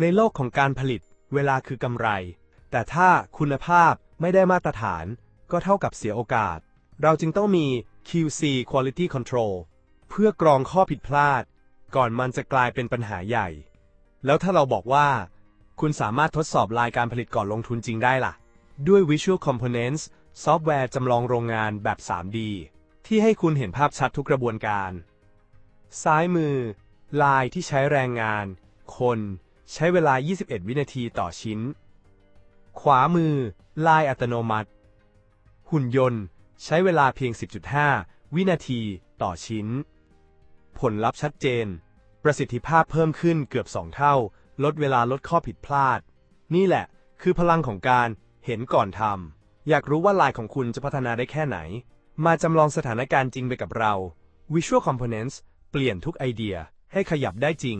ในโลกของการผลิต เวลาคือกำไร แต่ถ้าคุณภาพไม่ได้มาตรฐาน ก็เท่ากับเสียโอกาส เราจึงต้องมี QC Quality Control เพื่อกรองข้อผิดพลาด ก่อนมันจะกลายเป็นปัญหาใหญ่ แล้วถ้าเราบอกว่า คุณสามารถทดสอบลายการผลิตก่อนลงทุนจริงได้ล่ะ ด้วย Visual Components ซอฟต์แวร์จำลองโรงงานแบบ 3D ที่ให้คุณเห็นภาพชัดทุกกระบวนการ ซ้ายมือ ลายที่ใช้แรงงาน คน ใช้เวลา 21 วินาทีต่อชิ้น ขวามือ ลายอัตโนมัติ หุ่นยนต์ ใช้เวลาเพียง 10.5 วินาทีต่อชิ้น ผลลัพธ์ชัดเจน ประสิทธิภาพเพิ่มขึ้นเกือบ 2 เท่า ลดเวลาลดข้อผิดพลาด นี่แหละ คือพลังของการเห็นก่อนทำ อยากรู้ว่าลายของคุณจะพัฒนาได้แค่ไหน มาจำลองสถานการณ์จริงไปกับเรา Visual Components เปลี่ยนทุกไอเดียให้ขยับได้จริง